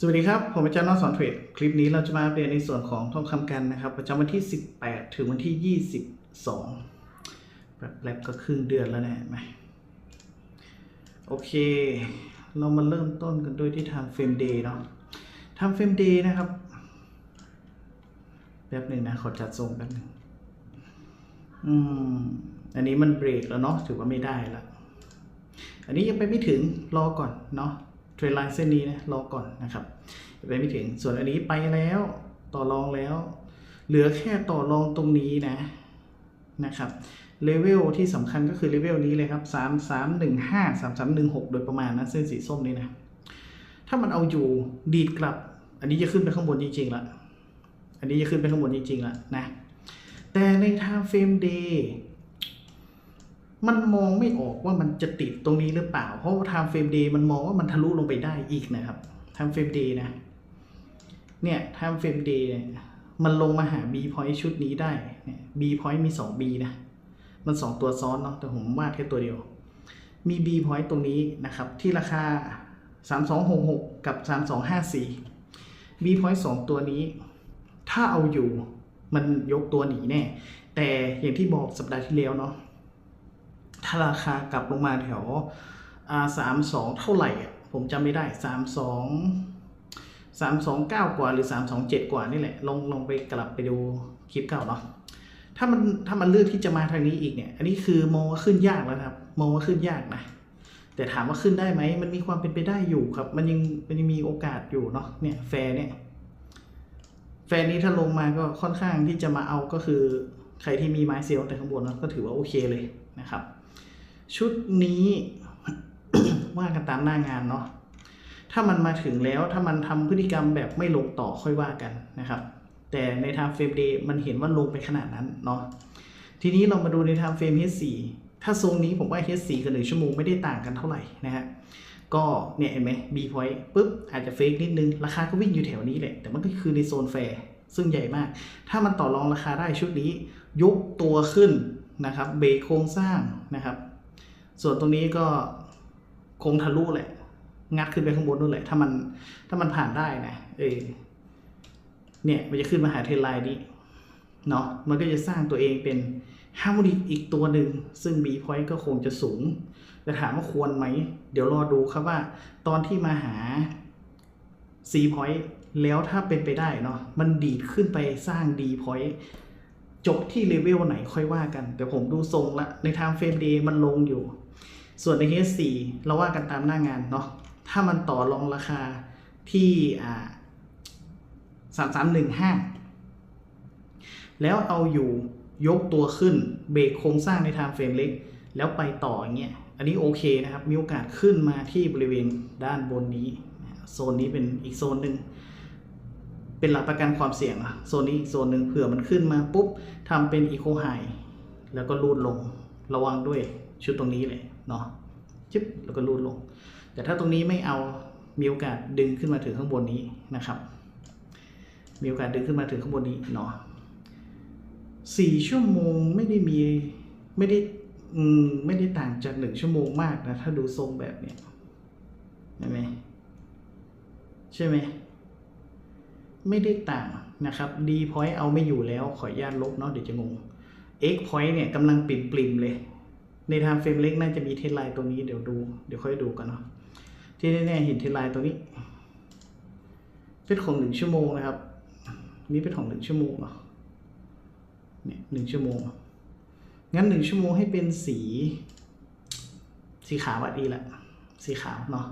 สวัสดีครับ ผมอาจารย์นอสสอนเทรด คลิปนี้เราจะมาอัปเรียนในส่วนของทองคำกันนะครับ ประจำวันที่ 18 ถึงวันที่ 22แบบแรบก็ครึ่งเดือนแล้วนะเห็นไหมโอเค เรามาเริ่มต้นกันด้วยที่ time frame day เนาะ time frame day นะครับ แป๊บหนึ่งนะ ขอจัดทรงแป๊บหนึ่งอืม อันนี้มันเบรกแล้วเนาะถือว่าไม่ได้ละอันนี้ยังไปไม่ถึงรอก่อนเนาะ เทรนไลน์เส้นนี้นะรอก่อนนะครับไปไม่ถึงส่วนอันนี้ไปแล้วต่อรองแล้ว เหลือแค่ต่อรองตรงนี้นะนะครับเลเวลที่สำคัญก็คือเลเวลนี้เลยครับ 3 3 1 5 3 3 1 6 โดยประมาณนะเส้นสีส้มนี้นะ ถ้ามันเอาอยู่ดีดกลับ อันนี้จะขึ้นไปข้างบนจริงๆละอันนี้จะขึ้นไปข้างบนจริงๆละนะ แต่ใน time frame day มั มันมองไม่ออกว่ามันจะติดตรงนี้หรือเปล่า เพราะว่า time frame day มันมองว่ามันทะลุลงไปได้อีกนะครับ time frame day นะ เนี่ย time frame day เนี่ยมันลงมาหา B point ชุดนี้ได้เนี่ย B point มี 2 B นะ มัน 2 ตัวซ้อนเนาะ แต่ผมวาดแค่ตัวเดียว มี B point ตรงนี้นะครับ ที่ราคา 3266 กับ 3254 B point 2 ตัวนี้ ถ้าเอาอยู่ มันยกตัวหนีแน่ แต่อย่างที่บอกสัปดาห์ที่แล้วเนาะ ถ้าราคากลับลงมาแถวอ่าสามสองเท่าไหร่ ผมจำไม่ได้สามสองสามสองเก้ากว่าหรือสามสองเจ็ดกว่านี่แหละ ลองลองไปกลับไปดูคลิปเก่าเนาะถ้ามันถ้ามันเลือกที่จะมาทางนี้อีกเนี่ย อันนี้คือมองว่าขึ้นยากแล้วครับ มองว่าขึ้นยากนะ แต่ถามว่าขึ้นได้ไหม มันมีความเป็นไปได้อยู่ครับ มันยังมันยังมีโอกาสอยู่เนาะ เนี่ยแฟร์เนี่ย แฟนนี้ถ้าลงมาก็ค่อนข้างที่จะมาเอาก็คือ ใครที่มีไม้เซลล์แต่ข้างบนนะก็ถือว่าโอเคเลยนะครับ ชุดนี้ว่ากันตามหน้างานเนาะถ้ามันมาถึงแล้วถ้ามันทำพฤติกรรมแบบไม่ลงต่อค่อยว่ากันนะครับ แต่ในทางเฟรมเดย์มันเห็นว่าลงไปขนาดนั้นเนาะทีนี้เรามาดูในทางเฟรม H4 ถ้าทรงนี้ผมว่า H4 กับ1ชั่วโมงไม่ได้ต่างกันเท่าไหร่นะฮะก็เนี่ยเห็นไหม B point ปุ๊บอาจจะเฟกนิดนึง ราคาก็วิ่งอยู่แถวนี้แหละ แต่มันก็คือในโซนแฟร์ซึ่งใหญ่มาก ถ้ามันต่อรองราคาได้ชุดนี้ ยกตัวขึ้นนะครับ เบรกโครงสร้างนะครับ ส่วนตรงนี้ก็คงทะลุแหละ งัดขึ้นไปข้างบนนู่นแหละ ถ้ามันถ้ามันผ่านได้นะเออเนี่ยมันจะขึ้นมาหาเทรนไลน์นี้เนาะมันก็จะสร้างตัวเองเป็นฮาร์โมนิกอีกตัวหนึ่ง ซึ่ง B point ก็คงจะสูง แต่ถามว่าควรไหม เดี๋ยวรอดูครับว่า ตอนที่มาหา C point แล้วถ้าเป็นไปได้เนาะมันดีดขึ้นไปสร้าง D point จบที่เลเวลไหนค่อยว่ากัน แต่ผมดูทรงละ ใน time frame day มันลงอยู่ ส่วนใน H4 เราว่ากันตามหน้างานเนาะถ้ามันต่อรองราคาที่อ่าสามสามหนึ่งห้าแล้วเอาอยู่ยกตัวขึ้นเบรกโครงสร้างใน time frame เล็ก แล้วไปต่ออย่างเงี้ยอันนี้โอเคนะครับ มีโอกาสขึ้นมาที่บริเวณด้านบนนี้ โซนนี้เป็นอีกโซนหนึ่งเป็นหลักประกันความเสี่ยงอะโซนนี้อีกโซนหนึ่งเผื่อมันขึ้นมาปุ๊บทำเป็นอีโคไฮแล้วก็รูดลงระวังด้วยชุดตรงนี้เลย เนาะจิ๊บแล้วก็รูดลง แต่ถ้าตรงนี้ไม่เอามีโอกาสดึงขึ้นมาถึงข้างบนนี้นะครับ มีโอกาสดึงขึ้นมาถึงข้างบนนี้เนาะสี่ชั่วโมงไม่ได้มีไม่ได้อืมไม่ได้ต่างจากหนึ่งชั่วโมงมากนะ ถ้าดูทรงแบบเนี้ยเห็นไหมใช่ไหมไม่ได้ต่างนะครับ D point เอาไม่อยู่แล้วขออนุญาตลบเนาะเดี๋ยวจะงง X point เนี่ยกำลังปริมปริมๆเลย ในทางเฟรมเล็กน่าจะมีเทสไลน์ตัวนี้เดี๋ยวดู เดี๋ยวค่อยดูกันเนาะที่แน่ๆเห็นเทสไลน์ตัวนี้ เป็นของหนึ่งชั่วโมงนะครับ นี่เป็นของหนึ่งชั่วโมงเนาะเนี่ยหนึ่งชั่วโมง งั้นหนึ่งชั่วโมงให้เป็นสี สีขาวอะดีละ สีขาวเนาะ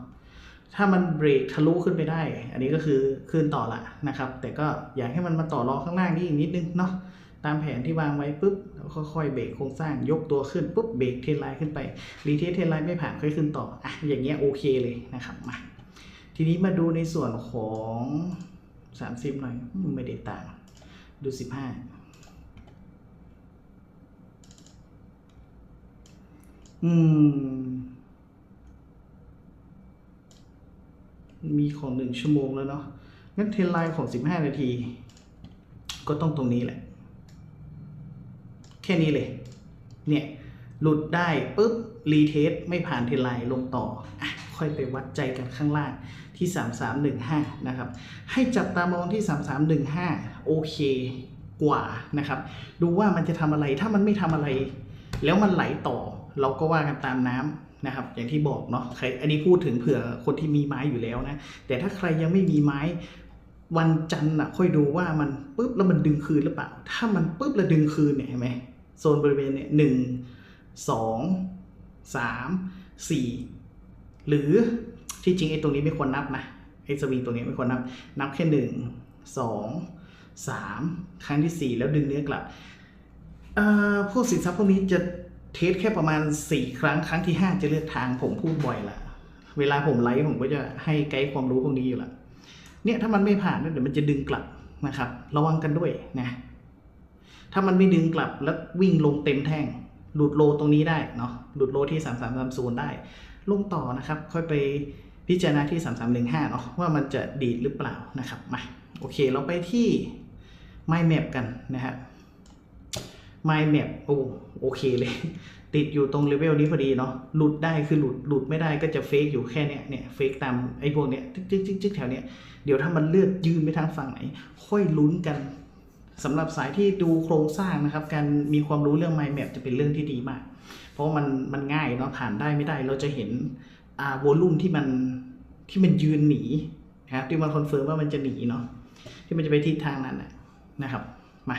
ถ้ามันเบรกทะลุขึ้นไปได้ อันนี้ก็คือขึ้นต่อละนะครับ แต่ก็อยากให้มันมาต่อรองข้างล่างนี่อีกนิดนึงเนาะ ตามแผนที่วางไว้ปุ๊บแล้วค่อยๆเบรกโครงสร้างยกตัวขึ้นปุ๊บเบรกเทนไลน์ขึ้นไปรีเทสเทนไลน์ไม่ผ่านค่อยขึ้นต่ออะอย่างเงี้ยโอเคเลยนะครับมาทีนี้มาดูในส่วนของ 30 หน่อยไม่ได้ต่าง ดู 15 อืม มีของหนึ่งชั่วโมงแล้วเนาะงั้นเทนไลน์ของ 15 นาที ก็ต้องตรงนี้แหละ แค่นี้เลย เนี่ย หลุดได้ปุ๊บ รีเทสไม่ผ่านเทไลน์ลงต่ออะค่อยไปวัดใจกันข้างล่างที่ 3315 นะครับ ให้จับตามองที่ 3315 โอเคกว่านะครับ ดูว่ามันจะทำอะไรถ้ามันไม่ทำอะไร แล้วมันไหลต่อ เราก็ว่ากันตามน้ำนะครับ อย่างที่บอกเนาะใครอันนี้พูดถึงเผื่อคนที่มีไม้อยู่แล้วนะ แต่ถ้าใครยังไม่มีไม้วันจันทร์อะค่อยดูว่ามันปุ๊บแล้วมันดึงคืนหรือเปล่า ถ้ามันปุ๊บแล้วดึงคืนเนี่ยเห็นไหม โซนบริเวณเนี่ยหนึ่งสองสามสี่หรือที่จริงไอ้ตรงนี้ไม่ควรนับนะไอ้สวิงตรงนี้ไม่ควรนับ นับแค่หนึ่งสองสามครั้งที่สี่แล้วดึงเนื้อกลับเอ่อพวกสินทรัพย์พวกนี้จะเทสแค่ประมาณสี่ครั้งครั้งที่ห้าจะเลือกทางผมพูดบ่อยละเวลาผมไลฟ์ผมก็จะให้ไกด์ความรู้พวกนี้อยู่ละเนี่ยถ้ามันไม่ผ่านเนี่เดี๋ยวมันจะดึงกลับนะครับ ระวังกันด้วยนะ ถ้ามันไม่ดึงกลับแล้ววิ่งลงเต็มแท่งหลุดโลตรงนี้ได้เนาะหลุดโลที่ 3330 ได้ ลงต่อนะครับ ค่อยไปพิจารณาที่ 3315 เนาะว่ามันจะดีดหรือเปล่านะครับมาโอเคเราไปที่ Mind Map กันนะครับ Mind Map โอ้โอเคเลย ติดอยู่ตรงเลเวลนี้พอดีเนาะหลุดได้คือหลุดหลุดไม่ได้ก็จะเฟกอยู่แค่เนี้ยเนี่ยเฟกตามไอ้พวกเนี้ยจึ๊กจึ๊กจึ๊กจึ๊กแถวเนี้ยเดี๋ยวถ้ามันเลือกยืนไปทางฝั่งไหน ค่อยลุ้นกัน สำหรับสายที่ดูโครงสร้างนะครับ การมีความรู้เรื่อง Mind Map จะเป็นเรื่องที่ดีมาก เพราะมันมันง่ายเนาะผ่านได้ไม่ได้เราจะเห็นอ่าโวลุ่มที่มันที่มันยืนหนีนะครับที่มันคอนเฟิร์มว่ามันจะหนีเนาะที่มันจะไปทิศทางนั้นนะนะครับมา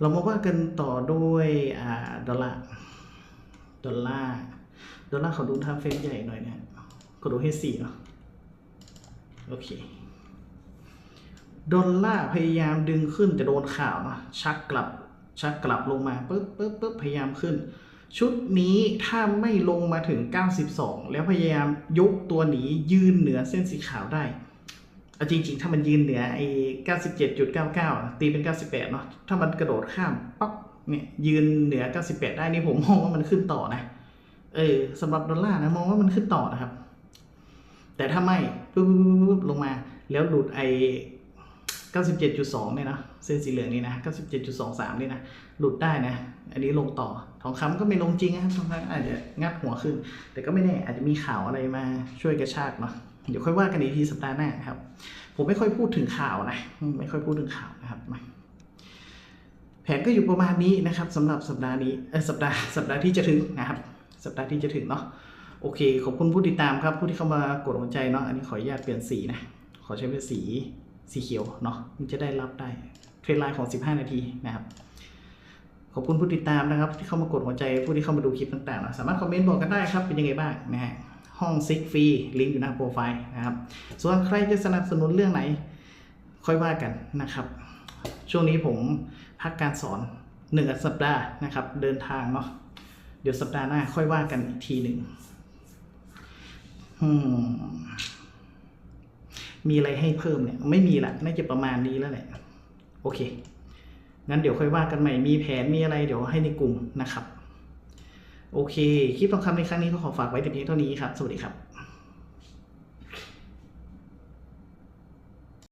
เรามาว่ากันต่อด้วยอ่าดอลลาร์ดอลลาร์ดอลลาร์ขอดูทางเฟรมใหญ่หน่อยนะขอดูให้สี่เนาะโอเค ดอลลาร์พยายามดึงขึ้นแต่โดนข่าวนะชักกลับชักกลับลงมาปึ๊บปึ๊บปึ๊บพยายามขึ้น ชุดนี้ถ้าไม่ลงมาถึง 92 แล้วพยายามยกตัวหนียืนเหนือเส้นสีขาวได้เอาจริง ๆ ถ้ามันยืนเหนือไอ้97.99 ตีเป็น 98 เนาะถ้ามันกระโดดข้ามปั๊บเนี่ยยืนเหนือ 98 ได้นี่ผมมองว่ามันขึ้นต่อนะเออสำหรับดอลลาร์นะมองว่ามันขึ้นต่อนะครับ แต่ถ้าไม่ปุ๊บปุ๊บปุ๊บปุ๊บลงมาแล้วหลุดไอ้ 97.2 เนี่ยนะเส้นสีเหลืองนี่นะ 97.23 นี่นะ หลุดได้นะ อันนี้ลงต่อ ทองคำก็ไม่ลงจริงนะครับทองคำอาจจะงัดหัวขึ้น แต่ก็ไม่แน่อาจจะมีข่าวอะไรมาช่วยกระชากเนาะ เดี๋ยวค่อยว่ากันอีกทีสัปดาห์หน้าครับ ผมไม่ค่อยพูดถึงข่าวนะ ไม่ค่อยพูดถึงข่าวนะครับแผนก็อยู่ประมาณนี้นะครับสำหรับสัปดาห์นี้เออสัปดาห์สัปดาห์ที่จะถึงนะครับ สัปดาห์ที่จะถึงเนาะโอเค ขอบคุณผู้ติดตามครับ ผู้ที่เข้ามากดหัวใจเนาะอันนี้ขออนุญาตเปลี่ยนสีนะ ขอใช้เป็นสี สีเขียวเนาะมันจะได้รับได้เทรนไลน์ของ 15 นาทีนะครับ ขอบคุณผู้ติดตามนะครับ ที่เข้ามากดหัวใจผู้ที่เข้ามาดูคลิปต่างๆเนะสามารถคอมเมนต์บอกกันได้ครับเป็นยังไงบ้างนะฮะห้องซิกฟรีลิงก์อยู่หน้าโปรไฟล์นะครับ ส่วนใครจะสนับสนุนเรื่องไหน ค่อยว่ากันนะครับ ช่วงนี้ผมพักการสอนหนึ่งสัปดาห์นะครับ เดินทางเนาะเดี๋ยวสัปดาห์หน้าค่อยว่ากันอีกทีหนึ่งอืม มีอะไรให้เพิ่มเนี่ยไม่มีละน่าจะประมาณนี้แล้วแหละโอเคงั้นเดี๋ยวค่อยว่ากันใหม่มีแผนมีอะไรเดี๋ยวให้ในกลุ่มนะครับ โอเค คลิปทองคำในครั้งนี้ก็ขอฝากไว้แต่เพียงเท่านี้ครับ สวัสดีครับ